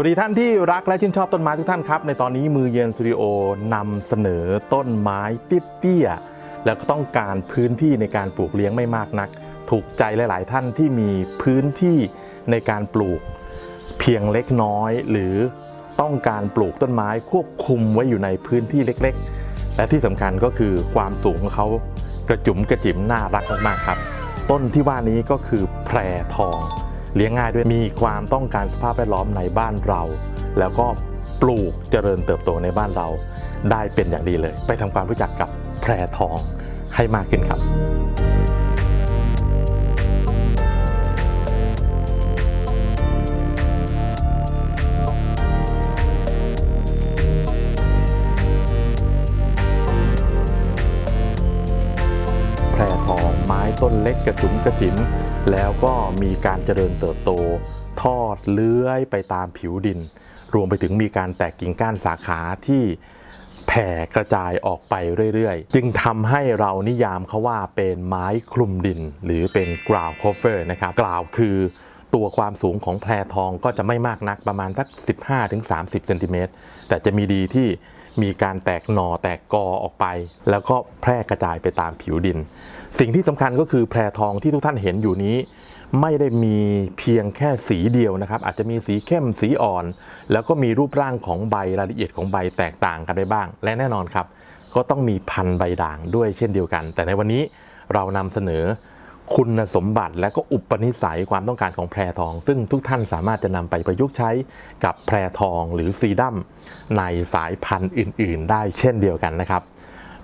วัสดีท่านที่รักและชื่นชอบต้นไม้ทุกท่านครับ ในตอนนี้มือเย็นสตูดิโอนำเสนอต้นไม้เตี้ยๆแล้วก็ต้องการพื้นที่ในการปลูกเลี้ยงไม่มากนัก ถูกใจหลาย ๆ ท่านที่มีพื้นที่ในการปลูกเพียงเล็กน้อย หรือต้องการปลูกต้นไม้ควบคุมไว้อยู่ในพื้นที่เล็ก ๆ และที่สำคัญก็คือความสูงของเขากระจุ๋มกระจิ๋มน่ารักมากๆครับ ต้นที่ว่านี้ก็คือแพรทอง เลี้ยงง่ายด้วยมีความต้องการสภาพแวดล้อมในบ้านเรา แล้วก็ปลูกเจริญเติบโตในบ้านเรา ได้เป็นอย่างดีเลย ไปทำความรู้จักกับแพรทองให้มากขึ้นครับ ต้นเล็กกระจุ๋มกระจิ๋มแล้วก็มีการเจริญเติบโต ทอดเลื้อยไปตามผิวดิน รวมไปถึงมีการแตกกิ่งก้านสาขาที่แผ่กระจายออกไปเรื่อยๆ จึงทำให้เรานิยามเขาว่าเป็นไม้คลุมดิน หรือเป็นกราวโคเฟอร์นะครับกราวคือตัวความสูงของแพรทองก็จะไม่มากนักประมาณสัก 15-30เซนติเมตรแต่จะมีดีที่มีการแตกหน่อแตกกอออกไป แล้วก็แพร่กระจายไปตามผิวดิน สิ่งที่สำคัญก็คือแพรทองที่ทุกท่านเห็นอยู่นี้ ไม่ได้มีเพียงแค่สีเดียวนะครับ อาจจะมีสีเข้มสีอ่อน แล้วก็มีรูปร่างของใบรายละเอียดของใบแตกต่างกันได้บ้าง และแน่นอนครับ ก็ต้องมีพันธุ์ใบด่างด้วยเช่นเดียวกัน แต่ในวันนี้เรานำเสนอคุณสมบัติและก็อุปนิสัยความต้องการของแพรทอง ซึ่งทุกท่านสามารถจะนำไปประยุกต์ใช้กับแพรทองหรือซีดัมในสายพันธุ์อื่น ๆ ได้เช่นเดียวกันนะครับ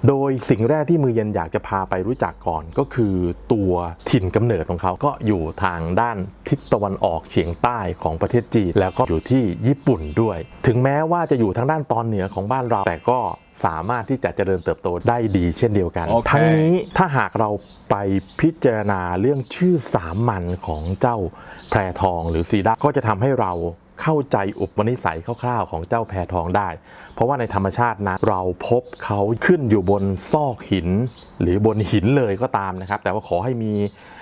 โดยสิ่งแรกที่มือเย็นอยากจะพาไปรู้จักก่อนก็คือตัวถิ่นกำเนิดของเขาก็อยู่ทางด้านทิศตะวันออกเฉียงใต้ของประเทศจีนแล้วก็อยู่ที่ญี่ปุ่นด้วย ถึงแม้ว่าจะอยู่ทางด้านตอนเหนือของบ้านเรา แต่ก็สามารถที่จะเจริญเติบโตได้ดีเช่นเดียวกันโอเคทั้งนี้ถ้าหากเราไปพิจารณาเรื่องชื่อสามัญของเจ้าแพรทองหรือซีดาก็จะทำให้เรา เข้าใจอุปนิสัยคร่าวๆของเจ้าแพรทองได้ เพราะว่าในธรรมชาตินะเราพบเขาขึ้นอยู่บนซอกหิน หรือบนหินเลยก็ตามนะครับ แต่ว่าขอให้มี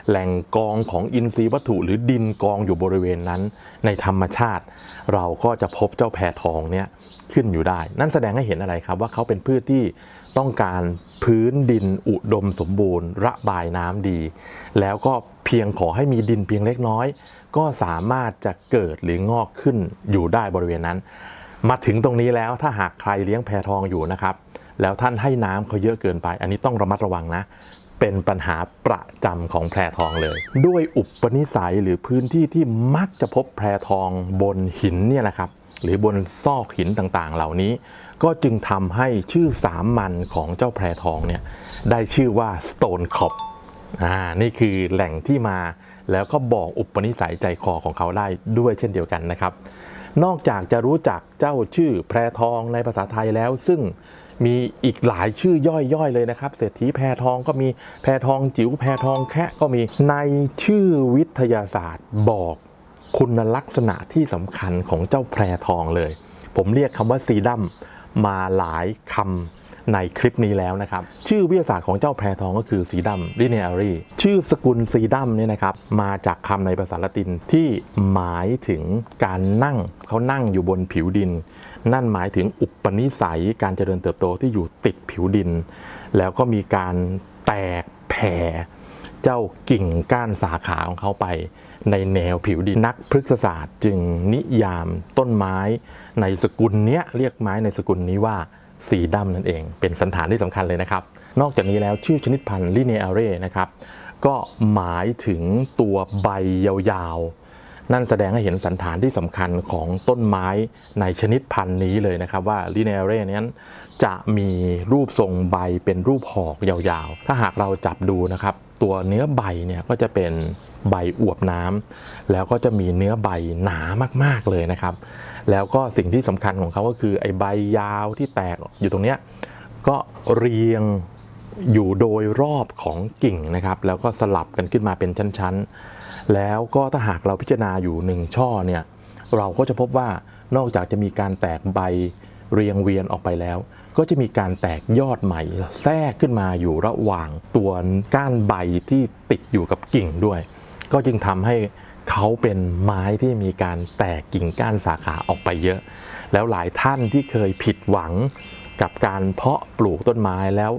แหล่งกองของอินทรีย์วัตถุหรือดินกองอยู่บริเวณนั้น ในธรรมชาติ เราก็จะพบเจ้าแพรทองเนี่ยขึ้นอยู่ได้ นั่นแสดงให้เห็นอะไรครับว่าเขาเป็นพืชที่ต้องการพื้นดินอุดมสมบูรณ์ ระบายน้ำดี แล้วก็เพียงขอให้มีดินเพียงเล็กน้อย ก็สามารถจะเกิดหรืองอกขึ้นอยู่ได้บริเวณนั้น มาถึงตรงนี้แล้วถ้าหากใครเลี้ยงแพทองอยู่นะครับ แล้วท่านให้น้ำเขาเยอะเกินไป อันนี้ต้องระมัดระวังนะ เป็นปัญหาประจำของแพรทองเลย ด้วยอุปนิสัยหรือพื้นที่ที่มักจะพบแพรทองบนหินเนี่ยนะครับ หรือบนซอกหินต่างๆ เหล่านี้ก็จึงทำให้ชื่อสามัญของเจ้าแพรทองเนี่ยได้ชื่อว่า Stone Cop อ่านี่คือแหล่งที่มา แล้วก็บอกอุปนิสัยใจคอของเขาได้ด้วยเช่นเดียวกันนะครับ นอกจากจะรู้จักเจ้าชื่อแพรทองในภาษาไทยแล้ว ซึ่งมีอีกหลายชื่อย่อยๆเลยนะครับ เศรษฐีแพรทองก็มีแพรทองจิ๋วแพรทองแคะก็มีในชื่อวิทยาศาสตร์บอกคุณลักษณะที่สำคัญของเจ้าแพรทองเลย ผมเรียกคำว่าซีดัมมาหลายคำ ในคลิปนี้แล้วนะครับ ชื่อวิทยาศาสตร์ของเจ้าแพรทองก็คือซีดัมลิเนอารีชื่อสกุลซีดัมเนี่ยนะครับมาจากคำในภาษาละตินที่หมายถึงการนั่งเขานั่งอยู่บนผิวดิน นั่นหมายถึงอุปนิสัยการเจริญเติบโตที่อยู่ติดผิวดิน แล้วก็มีการแตกแผ่เจ้ากิ่งก้านสาขาของเขาไปในแนวผิวดินนักพฤกษศาสตร์จึงนิยามต้นไม้ในสกุลเนี้ยเรียกไม้ในสกุลนี้ว่า สีดำนั่นเอง เป็นสันฐานที่สำคัญเลยนะครับ นอกจากนี้แล้วชื่อชนิดพันธุ์ลิเนอาเรนะครับ ก็หมายถึงตัวใบยาวๆ นั่นแสดงให้เห็นสันฐานที่สำคัญของต้นไม้ในชนิดพันธุ์นี้เลยนะครับ ว่าลิเนอาเรนั้นจะมีรูปทรงใบเป็นรูปหอกยาวๆ ถ้าหากเราจับดูนะครับ ตัวเนื้อใบเนี่ยก็จะเป็นใบอวบน้ำแล้วก็จะมีเนื้อใบหนามากๆเลยนะครับ แล้วก็สิ่งที่สำคัญของเขาก็คือไอ้ใบยาวที่แตกอยู่ตรงเนี้ยก็เรียงอยู่โดยรอบของกิ่งนะครับ แล้วก็สลับกันขึ้นมาเป็นชั้นๆ แล้วก็ถ้าหากเราพิจารณาอยู่หนึ่งช่อเนี่ยเราก็จะพบว่านอกจากจะมีการแตกใบเรียงเวียนออกไปแล้ว ก็จะมีการแตกยอดใหม่แทรกขึ้นมาอยู่ระหว่างตัวก้านใบที่ติดอยู่กับกิ่งด้วย ก็จึงทำให้ เขาเป็นไม้ที่มีการแตกกิ่งก้านสาขาออกไปเยอะ แล้วหลายท่านที่เคยผิดหวังกับการเพาะปลูกต้นไม้แล้ว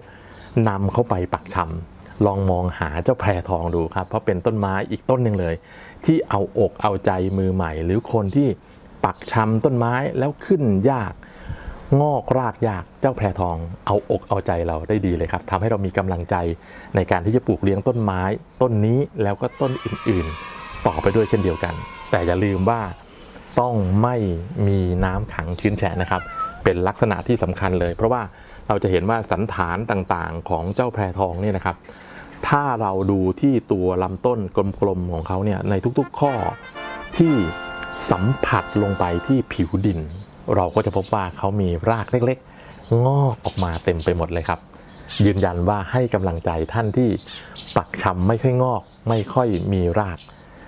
นำเขาไปปักชำลองมองหาเจ้าแพรทองดูครับ เพราะเป็นต้นไม้อีกต้นหนึ่งเลย ที่เอาอกเอาใจมือใหม่ หรือคนที่ปักชำต้นไม้แล้วขึ้นยาก งอกรากยากเจ้าแพรทองเอาอกเอาใจเราได้ดีเลยครับทำให้เรามีกำลังใจในการที่จะปลูกเลี้ยงต้นไม้ ต้นนี้แล้วก็ต้นอื่นๆ ต่อไปด้วยเช่นเดียวกัน แต่อย่าลืมว่าต้องไม่มีน้ำขังชื้นแฉะนะครับ เป็นลักษณะที่สำคัญเลย เพราะว่าเราจะเห็นว่าสันฐานต่างๆ ของเจ้าแพรทองเนี่ยนะครับ ถ้าเราดูที่ตัวลำต้นกลมๆของเขาเนี่ยในทุกๆข้อที่สัมผัสลงไปที่ผิวดิน เราก็จะพบว่าเขามีรากเล็กๆ งอกออกมาเต็มไปหมดเลยครับ ยืนยันว่าให้กำลังใจท่านที่ปักชำไม่ค่อยงอก ไม่ค่อยมีราก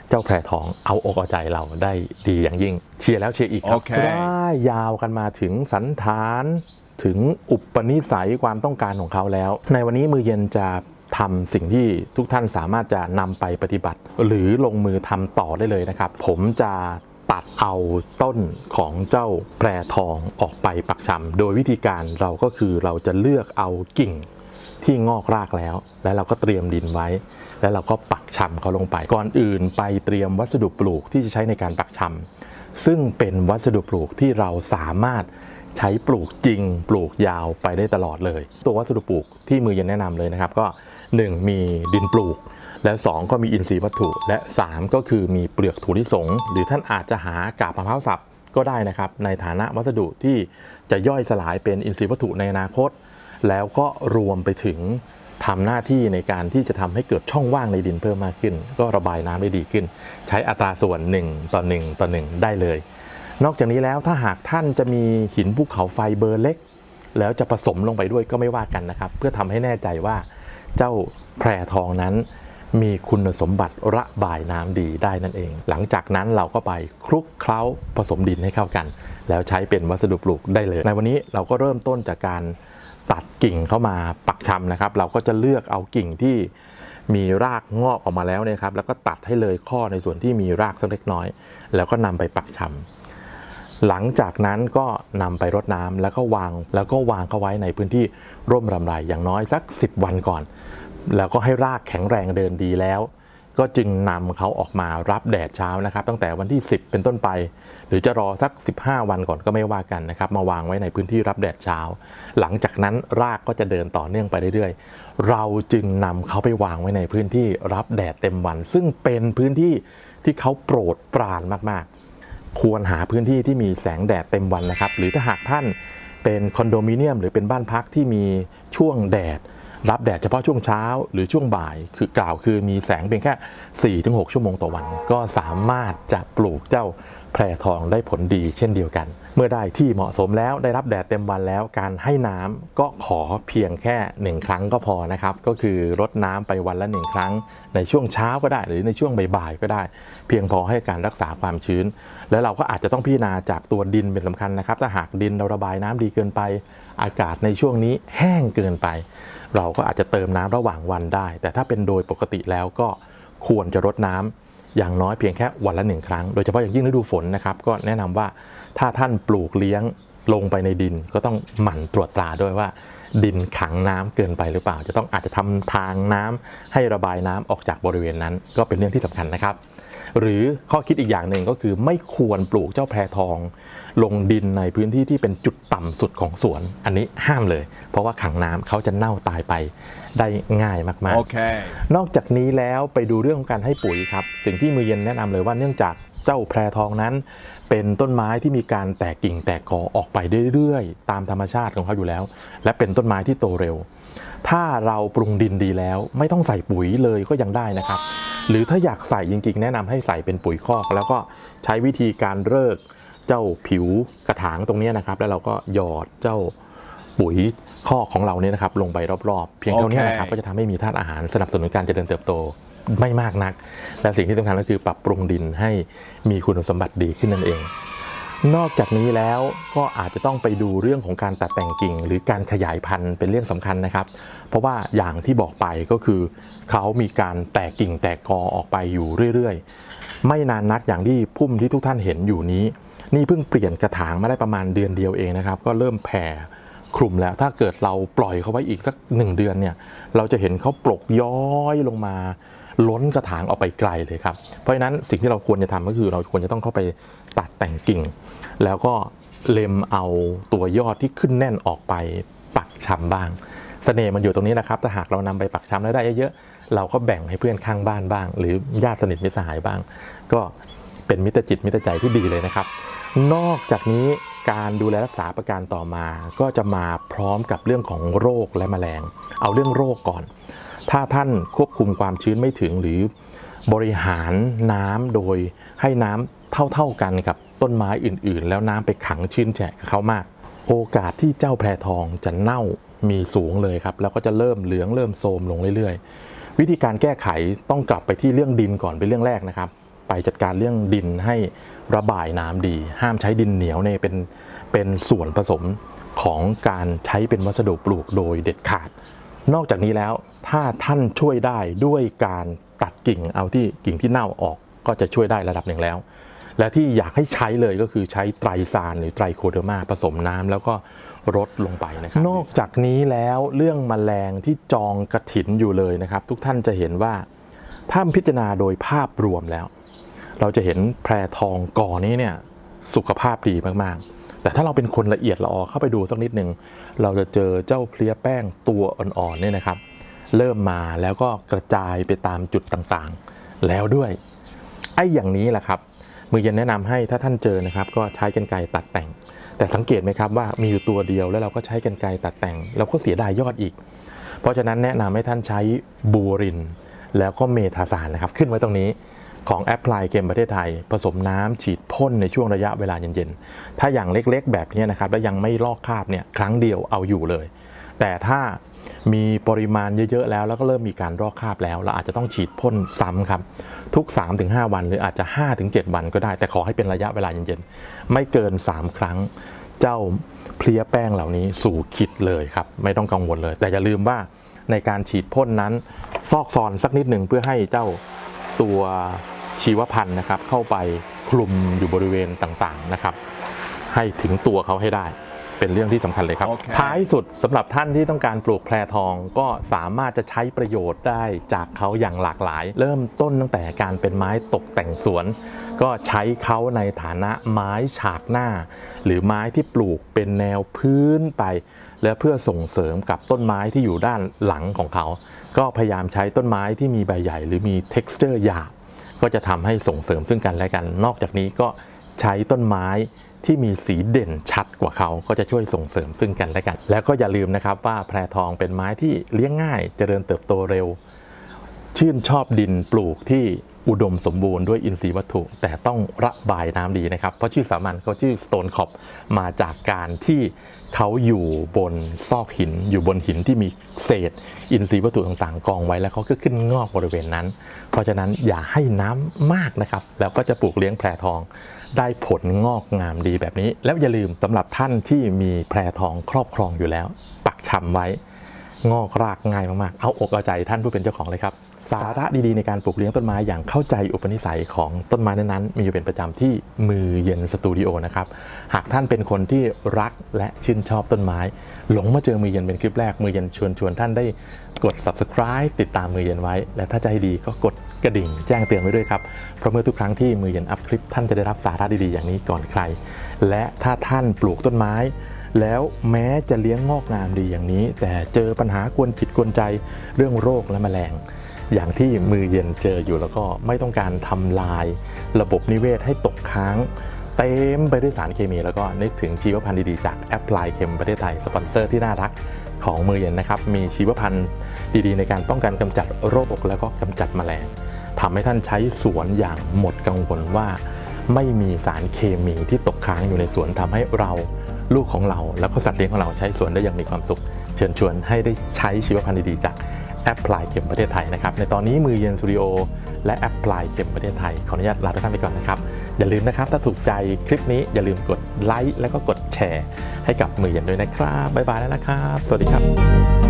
เจ้าแพรทองเอาอกเอาใจเราได้ดีอย่างยิ่ง เชียร์แล้วเชียร์อีกครับโอเค ได้ยาวกันมาถึงสันฐาน ถึงอุปนิสัยความต้องการของเขาแล้ว ในวันนี้มือเย็นจะทำสิ่งที่ทุกท่านสามารถจะนำไปปฏิบัติ หรือลงมือทำต่อได้เลยนะครับ ผมจะตัดเอาต้นของเจ้าแพรทองออกไปปักชำโดยวิธีการเราก็คือเราจะเลือกเอากิ่ง ที่งอกรากแล้ว แล้วเราก็เตรียมดินไว้ แล้วเราก็ปักชำเขาลงไป ก่อนอื่นไปเตรียมวัสดุปลูกที่จะใช้ในการปักชำซึ่งเป็นวัสดุปลูกที่เราสามารถใช้ปลูกจริงปลูกยาวไปได้ตลอดเลย ตัววัสดุปลูกที่มือเย็นแนะนำเลยนะครับ ก็ 1 มีดินปลูก และ 2 ก็มีอินทรีย์วัตถุ และ 3 ก็คือมีเปลือกถั่วลิสง หรือท่านอาจจะหากาบมะพร้าวสับก็ได้นะครับ ในฐานะวัสดุที่จะย่อยสลายเป็นอินทรีย์วัตถุในอนาคต แล้วก็รวมไปถึงทำหน้าที่ในการที่จะทำให้เกิดช่องว่างในดินเพิ่มมากขึ้น ก็ระบายน้ำได้ดีขึ้น ใช้อัตราส่วน 1 ต่อ 1 ต่อ 1 ได้เลย นอกจากนี้แล้วถ้าหากท่านจะมีหินภูเขาไฟเบอร์เล็ก แล้วจะผสมลงไปด้วยก็ไม่ว่ากันนะครับ เพื่อทำให้แน่ใจว่าเจ้าแพรทองนั้น มีคุณสมบัติระบายน้ำดีได้นั่นเอง หลังจากนั้นเราก็ไปคลุกเคล้าผสมดินให้เข้ากัน แล้วใช้เป็นวัสดุปลูกได้เลย ในวันนี้เราก็เริ่มต้นจากการ ตัดกิ่งเข้ามาปักชำนะครับ เราก็จะเลือกเอากิ่งที่มีรากงอกออกมาแล้วเนี่ยครับ แล้วก็ตัดให้เลยข้อในส่วนที่มีรากสักเล็กน้อย แล้วก็นำไปปักชำหลังจากนั้นก็นำไปรดน้ำแล้วก็วางแล้วก็วางเขาไว้ในพื้นที่ร่มรำไรอย่างน้อยสัก 10 วันก่อน แล้วก็ให้รากแข็งแรงเดินดีแล้ว ก็จึงนำเขาออกมารับแดดเช้านะครับ ตั้งแต่วันที่ 10 เป็นต้นไป หรือจะรอสัก 15 วันก่อนก็ไม่ว่ากันนะครับ มาวางไว้ในพื้นที่รับแดดเช้า หลังจากนั้นรากก็จะเดินต่อเนื่องไปเรื่อยๆ เราจึงนำเขาไปวางไว้ในพื้นที่รับแดดเต็มวัน ซึ่งเป็นพื้นที่ที่เขาโปรดปรานมากๆ ควรหาพื้นที่ที่มีแสงแดดเต็มวันนะครับ หรือถ้าหากท่านเป็นคอนโดมิเนียม หรือเป็นบ้านพักที่มีช่วงแดด รับแดดเฉพาะช่วงเช้าหรือช่วงบ่าย คือกล่าวคือมีแสงเพียงแค่ 4-6 ชั่วโมงต่อวัน ก็สามารถจะปลูกเจ้า แพรทองได้ผลดีเช่นเดียวกัน เมื่อได้ที่เหมาะสมแล้วได้รับแดดเต็มวันแล้วการให้น้ำก็ขอเพียงแค่ 1 ครั้งก็พอนะครับ ก็คือรดน้ำไปวันละ 1 ครั้ง ในช่วงเช้าก็ได้หรือในช่วงบ่ายๆก็ได้ เพียงพอให้การรักษาความชื้น แล้วเราก็อาจจะต้องพิจารณาจากตัวดินเป็นสำคัญนะครับ ถ้าหากดินเราระบายน้ำดีเกินไป อากาศในช่วงนี้แห้งเกินไป เราก็อาจจะเติมน้ำระหว่างวันได้ แต่ถ้าเป็นโดยปกติแล้วก็ควรจะรดน้ำ อย่างน้อยเพียงแค่วันละหนึ่งครั้ง โดยเฉพาะอย่างยิ่งฤดูฝนนะครับก็แนะนำว่าถ้าท่านปลูกเลี้ยงลงไปในดินก็ต้องหมั่นตรวจตราด้วยว่า ดินขังน้ำเกินไปหรือเปล่า จะต้องอาจจะทำทางน้ำให้ระบายน้ำออกจากบริเวณนั้น ก็เป็นเรื่องที่สำคัญนะครับ หรือข้อคิดอีกอย่างหนึ่งก็คือไม่ควรปลูกเจ้าแพรทอง ลงดินในพื้นที่ที่เป็นจุดต่ำสุดของสวน อันนี้ห้ามเลย เพราะว่าขังน้ำเขาจะเน่าตายไปได้ง่ายมากๆ Okay. นอกจากนี้แล้วไปดูเรื่องของการให้ปุ๋ยครับ สิ่งที่มือเย็นแนะนำเลยว่าเนื่องจากเจ้าแพรทองนั้น เป็นต้นไม้ที่มีการแตกกิ่งแตกกอออกไปเรื่อยๆ ตามธรรมชาติของเขาอยู่แล้ว และเป็นต้นไม้ที่โตเร็ว ถ้าเราปรุงดินดีแล้ว ไม่ต้องใส่ปุ๋ยเลยก็ยังได้นะครับ หรือถ้าอยากใส่จริงๆ แนะนำให้ใส่เป็นปุ๋ยคอก แล้วก็ใช้วิธีการเลิกเจ้าผิวกระถางตรงเนี้ยนะครับ แล้วเราก็หยอดเจ้าปุ๋ยคอกของเราเนี่ยนะครับ ลงไปรอบๆ เพียงเท่านี้นะครับโอเคก็จะทำให้มีธาตุอาหารสนับสนุนการเจริญเติบโตไม่มากนัก และสิ่งที่สำคัญก็คือปรับปรุงดินให้มีคุณสมบัติดีขึ้นนั่นเอง นอกจากนี้แล้วก็อาจจะต้องไปดูเรื่องของการตัดแต่งกิ่ง หรือการขยายพันธุ์เป็นเรื่องสำคัญนะครับ เพราะว่าอย่างที่บอกไปก็คือ เขามีการแตกกิ่งแตกกอออกไปอยู่เรื่อยๆ ไม่นานนักอย่างที่พุ่มที่ทุกท่านเห็นอยู่นี้ นี่เพิ่งเปลี่ยนกระถางมาได้ประมาณเดือนเดียวเองนะครับ ก็เริ่มแผ่คลุมแล้วถ้าเกิดเราปล่อยเขาไว้อีกสักหนึ่งเดือนเนี่ยเราจะเห็นเขาปลกย้อยลงมา ล้นกระถางออกไปไกลเลยครับ เพราะฉะนั้นสิ่งที่เราควรจะทำก็คือเราควรจะต้องเข้าไปตัดแต่งกิ่ง แล้วก็เล็มเอาตัวยอดที่ขึ้นแน่นออกไปปักชำบ้างเสน่ห์มันอยู่ตรงนี้นะครับถ้าหากเรานำไปปักชำแล้วได้เยอะๆเราก็แบ่งให้เพื่อนข้างบ้านบ้าง หรือญาติสนิทมิตรสหายบ้าง ก็เป็นมิตรจิตมิตรใจที่ดีเลยนะครับ นอกจากนี้การดูแลรักษาประการต่อมา ก็จะมาพร้อมกับเรื่องของโรคและแมลง เอาเรื่องโรคก่อน ถ้าท่านควบคุมความชื้นไม่ถึงหรือบริหารน้ำโดยให้น้ำเท่าๆกันกับต้นไม้อื่นๆ แล้วน้ำไปขังชื้นแฉะกับเขามาก โอกาสที่เจ้าแพรทองจะเน่ามีสูงเลยครับ แล้วก็จะเริ่มเหลืองเริ่มโทรมลงเรื่อยๆ วิธีการแก้ไขต้องกลับไปที่เรื่องดินก่อนเป็นเรื่องแรกนะครับ ไปจัดการเรื่องดินให้ระบายน้ำดี ห้ามใช้ดินเหนียวเนี่ยเป็นเป็นส่วนผสมของการใช้เป็นวัสดุปลูกโดยเด็ดขาด นอกจากนี้แล้วถ้าท่านช่วยได้ด้วยการตัดกิ่งเอาที่กิ่งที่เน่าออกก็จะช่วยได้ระดับหนึ่งแล้ว และที่อยากให้ใช้เลยก็คือใช้ไตรซานหรือไตรโคเดอร์มาผสมน้ำแล้วก็รดลงไปนะครับ นอกจากนี้แล้วเรื่องมแมลงที่จองกระถินอยู่เลยนะครับ ทุกท่านจะเห็นว่าถ้าพิจารณาโดยภาพรวมแล้ว เราจะเห็นแพรทองก่อนี้เนี่ยสุขภาพดีมากๆ แต่ถ้าเราเป็นคนละเอียดละออเข้าไปดูสักนิดหนึ่งเราจะเจอเจ้าเพลียแป้งตัวอ่อนๆเนี่ยนะครับ เริ่มมาแล้วก็กระจายไปตามจุดต่างๆ แล้วด้วย ไอ้อย่างนี้แหละครับ มือเย็นแนะนำให้ถ้าท่านเจอนะครับ ก็ใช้กันไกรตัดแต่ง แต่สังเกตไหมครับว่ามีอยู่ตัวเดียวแล้วเราก็ใช้กันไกรตัดแต่ง เราก็เสียดายยอดอีก เพราะฉะนั้นแนะนำให้ท่านใช้บูริน แล้วก็เมทาซานนะครับ ขึ้นไว้ตรงนี้ ของแอปพลายเกมประเทศไทย ผสมน้ำฉีดพ่นในช่วงระยะเวลาเย็นๆ ถ้าอย่างเล็กๆ แบบนี้นะครับ แล้วยังไม่ลอกคราบเนี่ยครั้งเดียวเอาอยู่เลย แต่ถ้ามีปริมาณเยอะๆ แล้วแล้วก็เริ่มมีการรอกคราบแล้ว เราอาจจะต้องฉีดพ่นซ้ำครับ ทุก 3-5 วันหรืออาจจะ 5-7 วันก็ได้ แต่ขอให้เป็นระยะเวลาเย็นๆ ไม่เกิน 3 ครั้ง เจ้าเพลียแป้งเหล่านี้สู่ขิดเลยครับ ไม่ต้องกังวลเลย แต่อย่าลืมว่าในการฉีดพ่นนั้น ซอกซอนสักนิดหนึ่งเพื่อให้เจ้าตัว ชีวพันธุ์นะครับ เข้าไปคลุมอยู่บริเวณต่างๆนะครับ ให้ถึงตัวเขาให้ได้เป็นเรื่องที่สำคัญเลยครับโอเคท้ายสุดสำหรับท่านที่ต้องการปลูกแพรทองก็สามารถจะใช้ประโยชน์ได้จากเขาอย่างหลากหลาย เริ่มต้นตั้งแต่การเป็นไม้ตกแต่งสวน ก็ใช้เขาในฐานะไม้ฉากหน้า หรือไม้ที่ปลูกเป็นแนวพื้นไป และเพื่อส่งเสริมกับต้นไม้ที่อยู่ด้านหลังของเขา ก็พยายามใช้ต้นไม้ที่มีใบใหญ่ หรือมี texture หยาบ ก็จะทำให้ส่งเสริมซึ่งกันและกัน นอกจากนี้ก็ใช้ต้นไม้ที่มีสีเด่นชัดกว่าเขาก็จะช่วยส่งเสริมซึ่งกันและกัน แล้วก็อย่าลืมนะครับว่าแพรทองเป็นไม้ที่เลี้ยงง่าย เจริญเติบโตเร็ว ชื่นชอบดินปลูกที่ อุดมสมบูรณ์ด้วยอินทรีย์วัตถุ แต่ต้องระบายน้ำดีนะครับ เพราะชื่อสามัญเขาชื่อสโตนคอปมาจากการที่เขาอยู่บนซอกหิน อยู่บนหินที่มีเศษ อินทรีย์วัตถุต่างๆ กองไว้แล้วเขาก็ขึ้นงอกบริเวณนั้น เพราะฉะนั้นอย่าให้น้ำมากนะครับ แล้วก็จะปลูกเลี้ยงแพรทอง ได้ผลงอกงามดีแบบนี้ แล้วอย่าลืมสำหรับท่านที่มีแพรทองครอบครองอยู่แล้ว ปักชำไว้ งอกรากง่ายมากๆ เอาอกเอาใจท่านผู้เป็นเจ้าของเลยครับ สาระดีๆในการปลูกเลี้ยงต้นไม้อย่างเข้าใจอุปนิสัยของต้นไม้นั้นๆมีอยู่เป็นประจำที่มือเย็นสตูดิโอนะครับหากท่านเป็นคนที่รักและชื่นชอบต้นไม้ หลงมาเจอมือเย็นเป็นคลิปแรกมือเย็นชวนชวนท่านได้กด subscribe ติดตามมือเย็นไว้ และถ้าใจดีก็กดกระดิ่งแจ้งเตือนไว้ด้วยครับ เพราะเมื่อทุกครั้งที่มือเย็นอัพคลิปท่านจะได้รับสาระดีๆอย่างนี้ก่อนใคร และถ้าท่านปลูกต้นไม้ แล้วแม้จะเลี้ยงงอกงามดีอย่างนี้ แต่เจอปัญหากวนจิตกวนใจเรื่องโรคและแมลง อย่างที่มือเย็นเจออยู่แล้วก็ไม่ต้องการทำลายระบบนิเวศให้ตกค้างเต็มไปด้วยสารเคมีแล้วก็นึกถึงชีวพันธุ์ดีๆ จากแอปพลายเ e มประเทศไทย สปอนเซอร์ที่น่ารักของมือเย็นนะครับ มีชีวพันธุ์ดีๆ ในการป้องกันกำจัดโรคแล้วก็กำจัดแมลงทำให้ท่านใช้สวนอย่างหมดกังวลว่า ไม่มีสารเคมีที่ตกค้างอยู่ในสวนทำให้เราลูกของเรา แล้วก็สัตว์เลี้ยงของเราใช้สวนได้อย่างมีความสุข เชิญชวนให้ได้ใช้ชีวพันธุ์ดีๆจาก แอปพลายเข็มประเทศไทยนะครับ ในตอนนี้มือเย็นสตูดิโอและแอปพลายเข็มประเทศไทย ขออนุญาตลาทุกท่านไปก่อนนะครับ อย่าลืมนะครับ ถ้าถูกใจคลิปนี้อย่าลืมกดไลค์แล้วก็กดแชร์ ให้กับมือเย็นด้วยนะครับบ๊ายบายแล้วนะครับ สวัสดีครับ